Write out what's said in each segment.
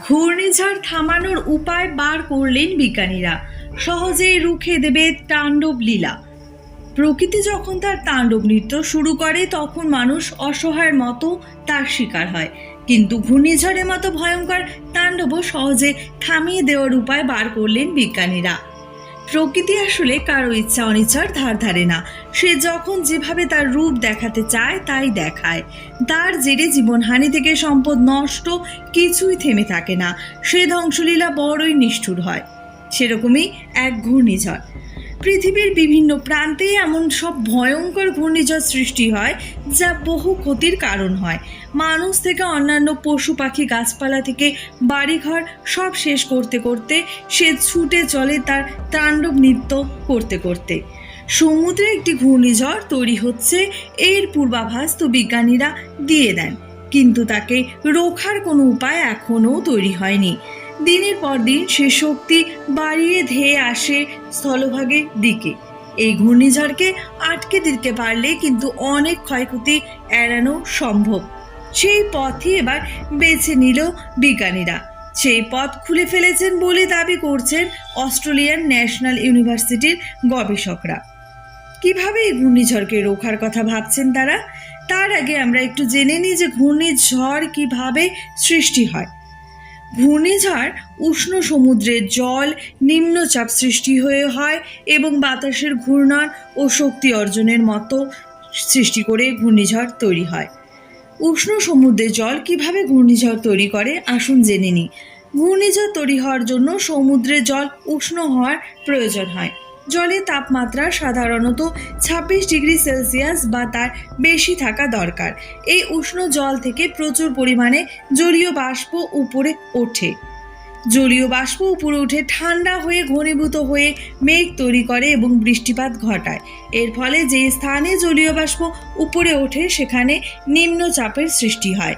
ঘূর্ণিঝড় থামানোর উপায় বার করলেন বিজ্ঞানীরা। সহজেই রুখে দেবে তাণ্ডব লীলা। প্রকৃতি যখন তার তাণ্ডব নৃত্য শুরু করে, তখন মানুষ অসহায়ের মতো তার শিকার হয়। কিন্তু ঘূর্ণিঝড়ের মতো ভয়ঙ্কর তাণ্ডবও সহজে থামিয়ে দেওয়ার উপায় বার করলেন বিজ্ঞানীরা। প্রকৃতি আসলে কারও ইচ্ছা অনিচ্ছার ধার ধারে না। সে যখন যেভাবে তার রূপ দেখাতে চায়, তাই দেখায়। তার জেরে জীবনহানি থেকে সম্পদ নষ্ট কিছুই থেমে থাকে না। সে ধ্বংসলীলা বড়ই নিষ্ঠুর হয়। সেরকমই এক ঘূর্ণিঝড়। পৃথিবীর বিভিন্ন প্রান্তে এমন সব ভয়ঙ্কর ঘূর্ণিঝড় সৃষ্টি হয়, যা বহু ক্ষতির কারণ হয়। মানুষ থেকে অন্যান্য পশু পাখি গাছপালা থেকে বাড়িঘর সব শেষ করতে করতে সে ছুটে চলে তার তাণ্ডব নৃত্য করতে করতে। সমুদ্রে একটি ঘূর্ণিঝড় তৈরি হচ্ছে, এর পূর্বাভাস তো বিজ্ঞানীরা দিয়ে দেন। কিন্তু তাকে রোখার কোনো উপায় এখনও তৈরি হয়নি। দিনের পর দিন সে শক্তি বাড়িয়ে ধেয়ে আসে স্থলভাগের দিকে। এই ঘূর্ণিঝড়কে আটকে দিতে পারলে কিন্তু অনেক ক্ষয়ক্ষতি এড়ানো সম্ভব। সেই পথই এবার বেছে নিল বিজ্ঞানীরা। সেই পথ খুলে ফেলেছেন বলে দাবি করছেন অস্ট্রেলিয়ান ন্যাশনাল ইউনিভার্সিটির গবেষকরা। কীভাবে এই ঘূর্ণিঝড়কে রোখার কথা ভাবছেন তারা? তার আগে আমরা একটু জেনে নিই যে ঘূর্ণিঝড় কীভাবে সৃষ্টি হয়। ঘূর্ণিঝড় উষ্ণ সমুদ্রের জল, নিম্নচাপ সৃষ্টি হয়ে হয় এবং বাতাসের ঘূর্ণন ও শক্তি অর্জনের মতো সৃষ্টি করে ঘূর্ণিঝড় তৈরি হয়। উষ্ণ সমুদ্রে জল কীভাবে ঘূর্ণিঝড় তৈরি করে? আসুন জেনে নিই। ঘূর্ণিঝড় তৈরি হওয়ার জন্য সমুদ্রের জল উষ্ণ হওয়ার প্রয়োজন হয়। জলের তাপমাত্রা সাধারণত ছাব্বিশ ডিগ্রি সেলসিয়াস বা তার বেশি থাকা দরকার। এই উষ্ণ জল থেকে প্রচুর পরিমাণে জলীয় বাষ্প উপরে ওঠে। জলীয় বাষ্প উপরে উঠে ঠান্ডা হয়ে ঘনীভূত হয়ে মেঘ তৈরি করে এবং বৃষ্টিপাত ঘটায়। এর ফলে যে স্থানে জলীয় বাষ্প উপরে ওঠে, সেখানে নিম্নচাপের সৃষ্টি হয়।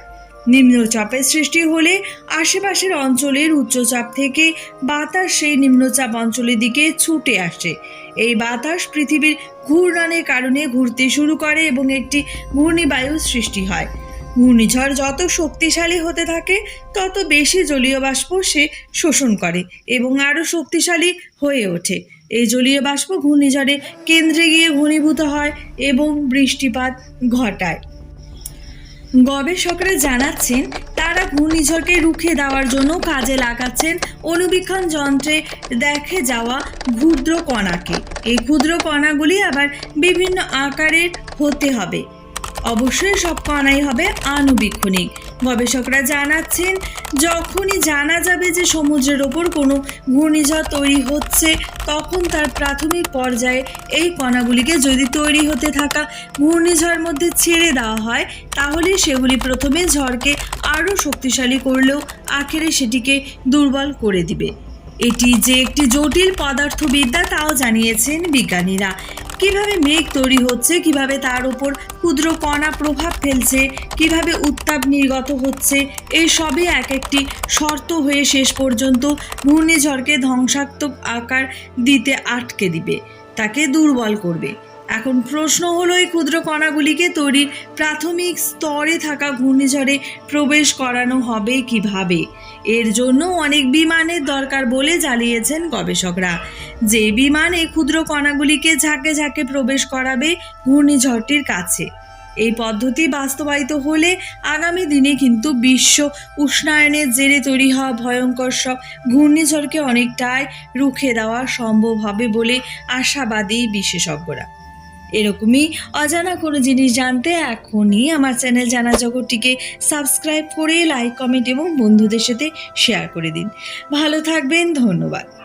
নিম্নচাপের সৃষ্টি হলে আশেপাশের অঞ্চলের উচ্চচাপ থেকে বাতাস সেই নিম্নচাপ অঞ্চলের দিকে ছুটে আসে। এই বাতাস পৃথিবীর ঘূর্ণনের কারণে ঘুরতে শুরু করে এবং একটি ঘূর্ণিবায়ু সৃষ্টি হয়। ঘূর্ণিঝড় যত শক্তিশালী হতে থাকে, তত বেশি জলীয় বাষ্প সে শোষণ করে এবং আরও শক্তিশালী হয়ে ওঠে। এই জলীয় বাষ্প ঘূর্ণিঝড়ে কেন্দ্রে গিয়ে ঘনীভূত হয় এবং বৃষ্টিপাত ঘটায়। গবেষকরা জানাচ্ছেন, তারা ঘূর্ণিঝড়কে রুখে দেওয়ার জন্য কাজে লাগাচ্ছেন অনুবীক্ষণ যন্ত্রে দেখে যাওয়া ক্ষুদ্র কণাকে। এই ক্ষুদ্র কণাগুলি আবার বিভিন্ন আকারের হতে হবে। অবশ্যই সব কণাই হবে আণুবীক্ষণিক। গবেষকরা জানাচ্ছেন, যখনই জানা যাবে যে সমুদ্রের ওপর কোনো ঘূর্ণিঝড় তৈরি হচ্ছে, তখন তার প্রাথমিক পর্যায়ে এই কণাগুলিকে যদি তৈরি হতে থাকা ঘূর্ণিঝড়ের মধ্যে ছেড়ে দেওয়া হয়, তাহলে সেগুলি প্রথমে ঝড়কে আরও শক্তিশালী করলেও আখেরে সেটিকে দুর্বল করে দিবে। এটি যে একটি জটিল পদার্থবিদ্যা, তাও জানিয়েছেন বিজ্ঞানীরা। কীভাবে মেঘ তৈরি হচ্ছে, কীভাবে তার উপর ক্ষুদ্র কণা প্রভাব ফেলছে, কীভাবে উত্তাপ নির্গত হচ্ছে, এই সবই এক একটি শর্ত হয়ে শেষ পর্যন্ত ঘূর্ণিঝড়কে ধ্বংসাত্মক আকার দিতে আটকে দিবে, তাকে দুর্বল করবে। এখন প্রশ্ন হলো এই ক্ষুদ্র কণাগুলিকে তৈরির প্রাথমিক স্তরে থাকা ঘূর্ণিঝড়ে প্রবেশ করানো হবে কীভাবে? এর জন্য অনেক বিমানের দরকার বলে জানিয়েছেন গবেষকরা। যে বিমান এই ক্ষুদ্র কণাগুলিকে ঝাঁকে ঝাঁকে প্রবেশ করাবে ঘূর্ণিঝড়টির কাছে। এই পদ্ধতি বাস্তবায়িত হলে আগামী দিনে কিন্তু বিশ্ব উষ্ণায়নের জেরে তৈরি হওয়া ভয়ঙ্কর সব ঘূর্ণিঝড়কে অনেকটাই রুখে দেওয়া সম্ভব হবে বলে আশাবাদী বিশেষজ্ঞরা। এরকমই অজানা কোনো জিনিস জানতে এখনই আমার চ্যানেল জানা জগৎটিকে সাবস্ক্রাইব করে লাইক কমেন্ট এবং বন্ধুদের সাথে শেয়ার করে দিন। ভালো থাকবেন, ধন্যবাদ।